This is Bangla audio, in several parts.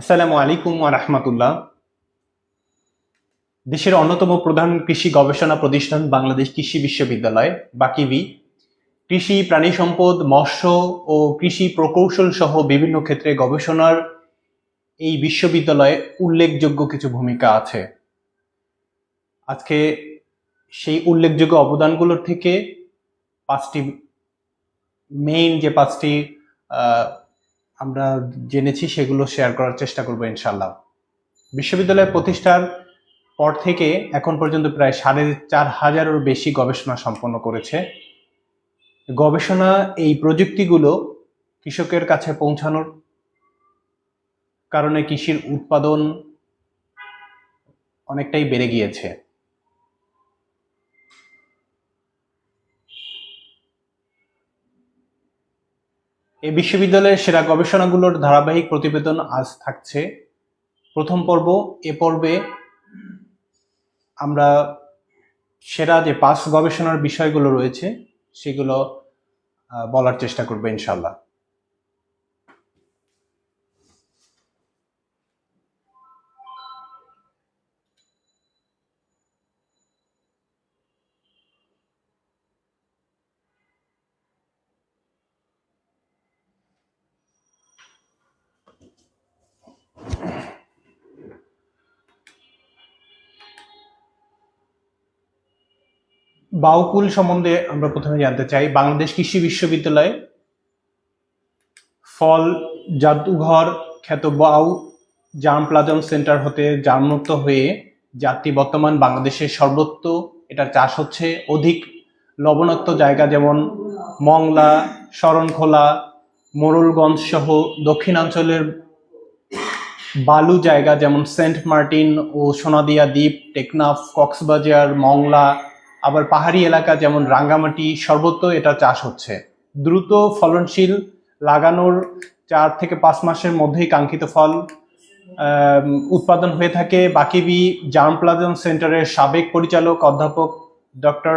আসসালামু আলাইকুম রাহমাতুল্লাহ। দেশের অন্যতম প্রধান কৃষি গবেষণা প্রতিষ্ঠান বাংলাদেশ কৃষি বিশ্ববিদ্যালয়, বাকিবি। কৃষি, প্রাণী সম্পদ, মৎস্য ও কৃষি প্রকৌশল সহ বিভিন্ন ক্ষেত্রে গবেষণার এই বিশ্ববিদ্যালয়ে উল্লেখযোগ্য কিছু ভূমিকা আছে। আজকে সেই উল্লেখযোগ্য অবদানগুলোর থেকে পাঁচটি মেইন যে পাঁচটি আমরা জেনেছি সেগুলো শেয়ার করার চেষ্টা করব ইনশাল্লাহ বিশ্ববিদ্যালয় প্রতিষ্ঠার পর থেকে এখন পর্যন্ত প্রায় সাড়ে চার হাজারেরও বেশি গবেষণা সম্পন্ন করেছে। গবেষণা এই প্রযুক্তিগুলো কৃষকের কাছে পৌঁছানোর কারণে কৃষির উৎপাদন অনেকটাই বেড়ে গিয়েছে। এই বিশ্ববিদ্যালয়ের সেরা গবেষণাগুলোর ধারাবাহিক প্রতিবেদন আজ থাকছে। প্রথম পর্ব, এ পর্বে আমরা সেরা যে পাস গবেষণার বিষয়গুলো রয়েছে, সেগুলো বলার চেষ্টা করব ইনশাল্লাহ বাউকুল সম্বন্ধে আমরা প্রথমে জানতে চাই। বাংলাদেশ কৃষি বিশ্ববিদ্যালয়, ফল, জাদুঘর, খ্যাত বাউ জার্ম প্লাজম সেন্টার হতে জার্মুক্ত হয়ে জাতি বর্তমান বাংলাদেশের সর্বত্র এটার চাষ হচ্ছে। অধিক লবণাক্ত জায়গা যেমন মংলা, শরণখোলা, মোরলগঞ্জ সহ দক্ষিণাঞ্চলের বালু জায়গা যেমন সেন্ট মার্টিন ও সোনাদিয়া দ্বীপ, টেকনাফ, কক্সবাজার, মংলা আবার পাহাড়ি এলাকা যেমন রাঙ্গামাটি, সর্বত্র এটা চাষ হচ্ছে। দ্রুত ফলনশীল লাগানোর চার থেকে পাঁচ মাসের মধ্যেই কাঙ্ক্ষিত ফল উৎপাদন হয়ে থাকে। বাকিবি জার্ম প্লাজম সেন্টারের সাবেক পরিচালক, অধ্যাপক ডক্টর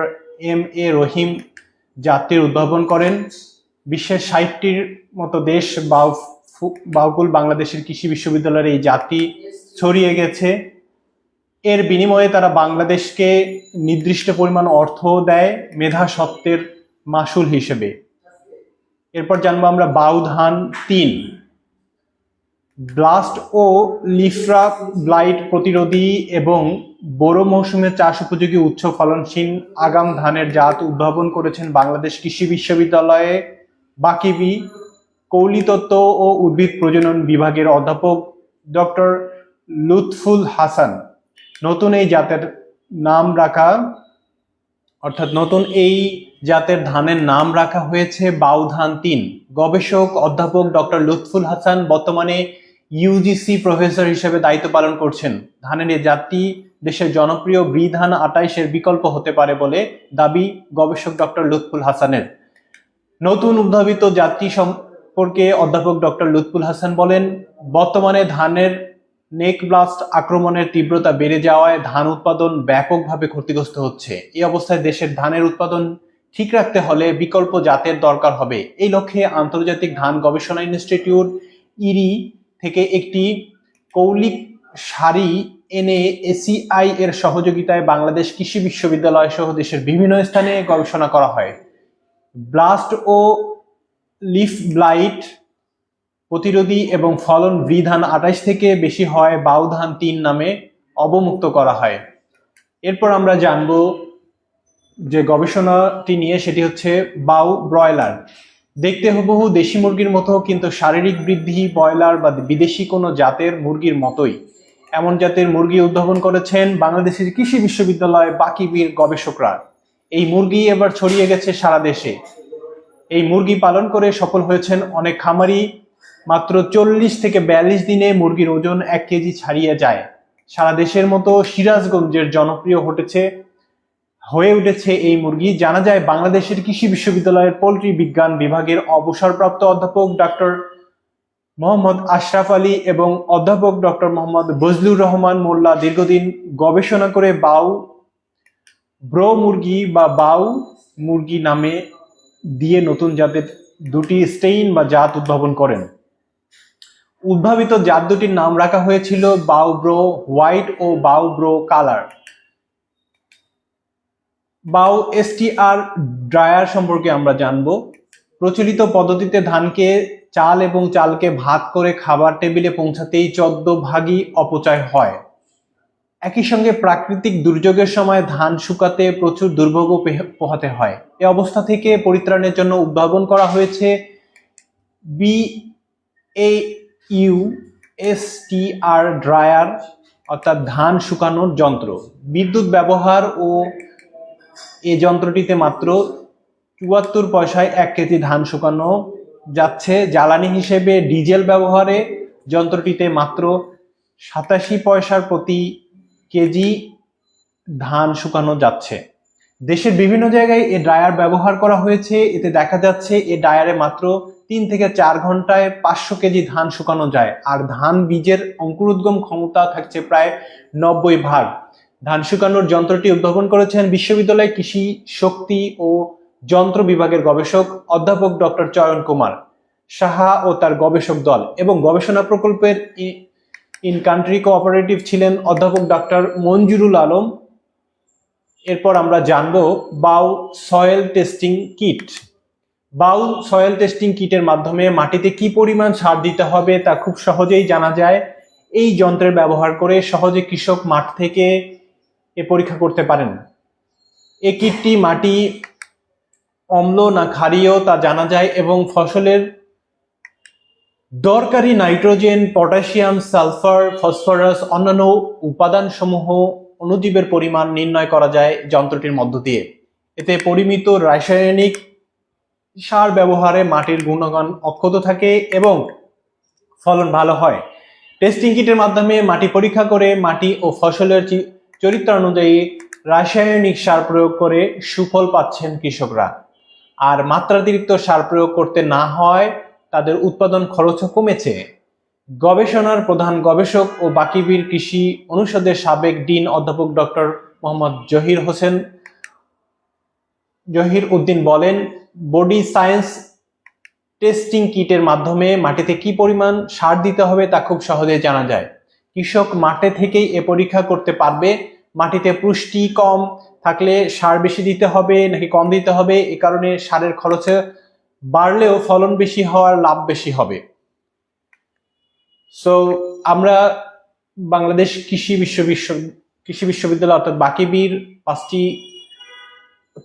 এম এ রহিম জাতির উদ্ভাবন করেন। বিশ্বের ষাটটির মতো দেশ বাউ বাউকুল বাংলাদেশের কৃষি বিশ্ববিদ্যালয়ের এই জাতি ছড়িয়ে গেছে। এর বিনিময়ে তারা বাংলাদেশকে নির্দিষ্ট পরিমাণ অর্থ দেয় মেধা সত্ত্বের মাসুল হিসেবে। এরপর জানব আমরা বাউ ধান তিন। ব্লাস্ট ও লিফ্রা ব্লাইট প্রতিরোধী এবং বোরো মৌসুমে চাষ উপযোগী উচ্চ ফলনশীল আগাম ধানের জাত উদ্ভাবন করেছেন বাংলাদেশ কৃষি বিশ্ববিদ্যালয়ে বাকিবি কৌলিতত্ত্ব ও উদ্ভিদ প্রজনন বিভাগের অধ্যাপক ডক্টর লুৎফুল হাসান। নতুন এই জাতের নাম রাখা, অর্থাৎ নতুন এই জাতের ধানের নাম রাখা হয়েছে বাউ ধান তিন। গবেষক, অধ্যাপক ডক্টর লুৎফুল হাসান বর্তমানে ইউজিসি প্রফেসর হিসেবে দায়িত্ব পালন করছেন। ধানের এই জাতটি দেশের জনপ্রিয় ব্রি ধান আটাইশের বিকল্প হতে পারে বলে দাবি গবেষক ডক্টর লুৎফুল হাসানের। নতুন উদ্ভাবিত জাতটি সম্পর্কে অধ্যাপক ডক্টর লুৎফুল হাসান বলেন, বর্তমানে ধানের নেক ব্লাস্ট আক্রমণের তীব্রতা বেড়ে যাওয়ায় ধান উৎপাদন ব্যাপকভাবে ক্ষতিগ্রস্ত হচ্ছে। এই অবস্থায় দেশের ধানের উৎপাদন ঠিক রাখতে হলে বিকল্প জাতের দরকার হবে। এই লক্ষ্যে আন্তর্জাতিক ধান গবেষণা ইনস্টিটিউট ইরি থেকে একটি কৌলিক সারি এনে এসিআই এর সহযোগিতায় বাংলাদেশ কৃষি বিশ্ববিদ্যালয় সহ দেশের বিভিন্ন স্থানে গবেষণা করা হয়। ব্লাস্ট ও লিফ ব্লাইট প্রতিরোধী এবং ফলন ধান আঠাশ থেকে বেশি হয় বাউ ধান তিন নামে অবমুক্ত করা হয়। এরপর আমরা জানব যে গবেষণাটি নিয়ে সেটি হচ্ছে বাউ ব্রয়লার। দেখতে হুবহু দেশি মুরগির মতো, কিন্তু শারীরিক বৃদ্ধি, ব্রয়লার বা বিদেশি কোনো জাতের মুরগির মতোই। এমন জাতের মুরগি উদ্ভাবন করেছেন বাংলাদেশের কৃষি বিশ্ববিদ্যালয় বাকিবির গবেষকরা। এই মুরগি এবার ছড়িয়ে গেছে সারা দেশে। এই মুরগি পালন করে সফল হয়েছেন অনেক খামারি মাত্র চল্লিশ থেকে বিয়াল্লিশ দিনে মুরগির ওজন এক কেজি ছাড়িয়ে যায়। সারা দেশের মতো সিরাজগঞ্জের জনপ্রিয় হটেছে, হয়ে উঠেছে এই মুরগি। জানা যায়, বাংলাদেশের কৃষি বিশ্ববিদ্যালয়ের পোলট্রি বিজ্ঞান বিভাগের অবসরপ্রাপ্ত অধ্যাপক ডক্টর মোহাম্মদ আশরাফ আলী এবং অধ্যাপক ডক্টর মোহাম্মদ বজলুর রহমান মোল্লা দীর্ঘদিন গবেষণা করে বাউ ব্রো মুরগি বা বাউ মুরগি নামে দিয়ে নতুন জাতের দুটি স্টেইন বা জাত উদ্ভাবন করেন। উদ্ভাবিত জাত দুটির নাম রাখা হয়েছিল বাউব্রো হোয়াইট ও বাউব্রো কালার। বাউ এসটিআর ড্রায়ার সম্পর্কে আমরা জানব। প্রচলিত পদ্ধতিতে ধানকে চাল এবং চালকে ভাত করে খাবার টেবিলে পৌঁছাতেই চোদ্দ ভাগই অপচয় হয়। একই সঙ্গে প্রাকৃতিক দুর্যোগের সময় ধান শুকাতে প্রচুর দুর্ভোগ পোহাতে হয়। এ অবস্থা থেকে পরিত্রাণের জন্য উদ্ভাবন করা হয়েছে B A U S T R dryer, অর্থাৎ ধান শুকানোর যন্ত্র। বিদ্যুৎ ব্যবহার ও এ যন্ত্রটিতে মাত্র চুয়াত্তর পয়সায় এক কেজি ধান শুকানো যাচ্ছে। জ্বালানি হিসেবে ডিজেল ব্যবহারে যন্ত্রটিতে মাত্র সাতাশি পয়সার প্রতি কেজি ধান শুকানো যাচ্ছে। দেশের বিভিন্ন জায়গায় এ ড্রায়ার ব্যবহার করা হয়েছে। এতে দেখা যাচ্ছে, এ ড্রায়ারে মাত্র তিন থেকে চার ঘন্টায় পাঁচশো কেজি ধান শুকানো যায়। আর ধান বীজের অঙ্কুরোদ্গম ক্ষমতা থাকছে প্রায় নব্বই ভাগ। ধান শুকানোর যন্ত্রটি উদ্ভাবন করেছেন বিশ্ববিদ্যালয় কৃষি শক্তি ও যন্ত্র বিভাগের গবেষক অধ্যাপক ডক্টর চয়ন কুমার সাহা ও তার গবেষক দল এবং গবেষণা প্রকল্পের ইন কান্ট্রি কোঅপারেটিভ ছিলেন অধ্যাপক ডক্টর মঞ্জুরুল আলম। এরপর আমরা জানব BAU soil testing kit. BAU soil testing কিটের মাধ্যমে মাটিতে কি পরিমাণ সার দিতে হবে তা খুব সহজেই জানা যায়। এই যন্ত্রের ব্যবহার করে সহজে কৃষক মাঠ থেকে এ পরীক্ষা করতে পারেন। এ কিটটি মাটি, অম্ল না ক্ষারীয় তা জানা যায় এবং ফসলের দরকারি নাইট্রোজেন, পটাশিয়াম, সালফার, ফসফরাস অন্যান্য উপাদানসমূহ অনুজীবের পরিমাণ নির্ণয় করা যায় যন্ত্রটির মধ্য দিয়ে। এতে পরিমিত রাসায়নিক সার ব্যবহারে মাটির গুণগান অক্ষত থাকে এবং ফলন ভালো হয়। টেস্টিং কিটের মাধ্যমে মাটি পরীক্ষা করে মাটি ও ফসলের চরিত্র অনুযায়ী রাসায়নিক সার প্রয়োগ করে সুফল পাচ্ছেন কৃষকরা। আর মাত্রাতিরিক্ত সার প্রয়োগ করতে না হয়, তাদের উৎপাদন খরচও কমেছে। গবেষণার প্রধান গবেষক ও বাকিবীর কৃষি অনুষদের সাবেক ডিন অধ্যাপক ডক্টর মোহাম্মদ জহির হোসেন জহির উদ্দিন বলেন বডি সায়েন্স টেস্টিং কিটের মাধ্যমে মাটিতে কি পরিমাণ সার দিতে হবে তা খুব সহজে জানা যায়। কৃষক মাঠে থেকেই এ পরীক্ষা করতে পারবে। মাটিতে পুষ্টি কম থাকলে সার বেশি দিতে হবে নাকি কম দিতে হবে? এ কারণে সারের খরচে বাড়লেও ফলন বেশি হওয়ার লাভ বেশি হবে। সো আমরা বাংলাদেশ কৃষি বিশ্ব কৃষি বিশ্ববিদ্যালয় অর্থাৎ বাকিবীর পাঁচটি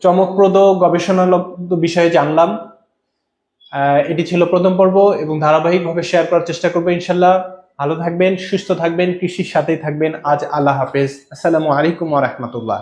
চমকপ্রদ গবেষণালব্ধ বিষয়ে জানলাম। এটি ছিল প্রথম পর্ব এবং ধারাবাহিকভাবে শেয়ার করার চেষ্টা করব ইনশাল্লাহ। ভালো থাকবেন, সুস্থ থাকবেন, কৃষির সাথেই থাকবেন। আজ আল্লাহ হাফেজ। আসসালামু আলাইকুম রহমতুল্লাহ।